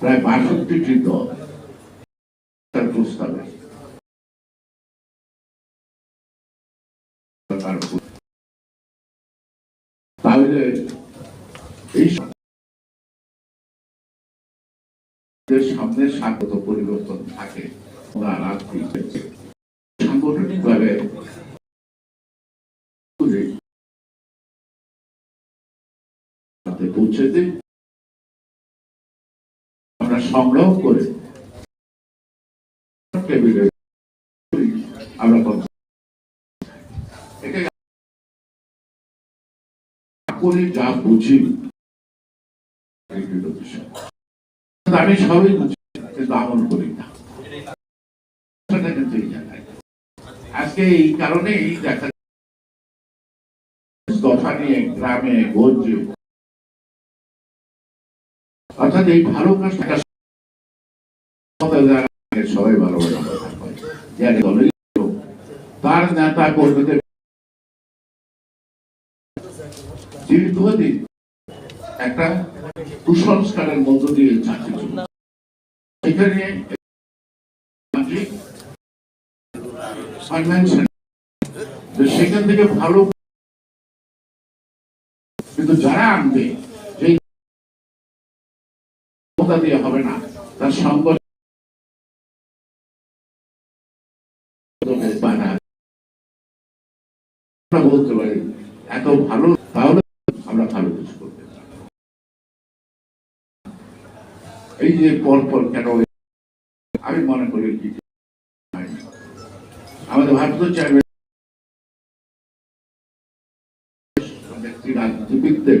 প্রায় বাষট্টিটি দল তার প্রস্তাবে। তাহলে এই সামনে স্বাগত পরিবর্তন থাকে। ওরা রাত্রি সাংগঠনিক পৌঁছে দিই আমরা সংগ্রহ করে টেবিলে আমরা করি যা বুঝি আমি সবই বুঝি, কিন্তু আমল করি না। কিন্তু এই। আজকে এই দেখা নিয়ে গ্রামে গঞ্জে অর্থাৎ এই ভালো সবাই তার নেতা কর্মীদের দীর্ঘদিন একটা কুসংস্কারের মধ্য দিয়ে চাকরি এখানে সেখান থেকে ভালো কিন্তু যারা আনবে ক্ষমতা দিয়ে হবে না। তার সঙ্গ বলতে পারি, এত ভালো তাহলে আমরা ভালো কিছু করতে এই যে পর পর কেন আমি মনে করি আমাদের ভারতীয় চাইবে রাজনীতিবিদদের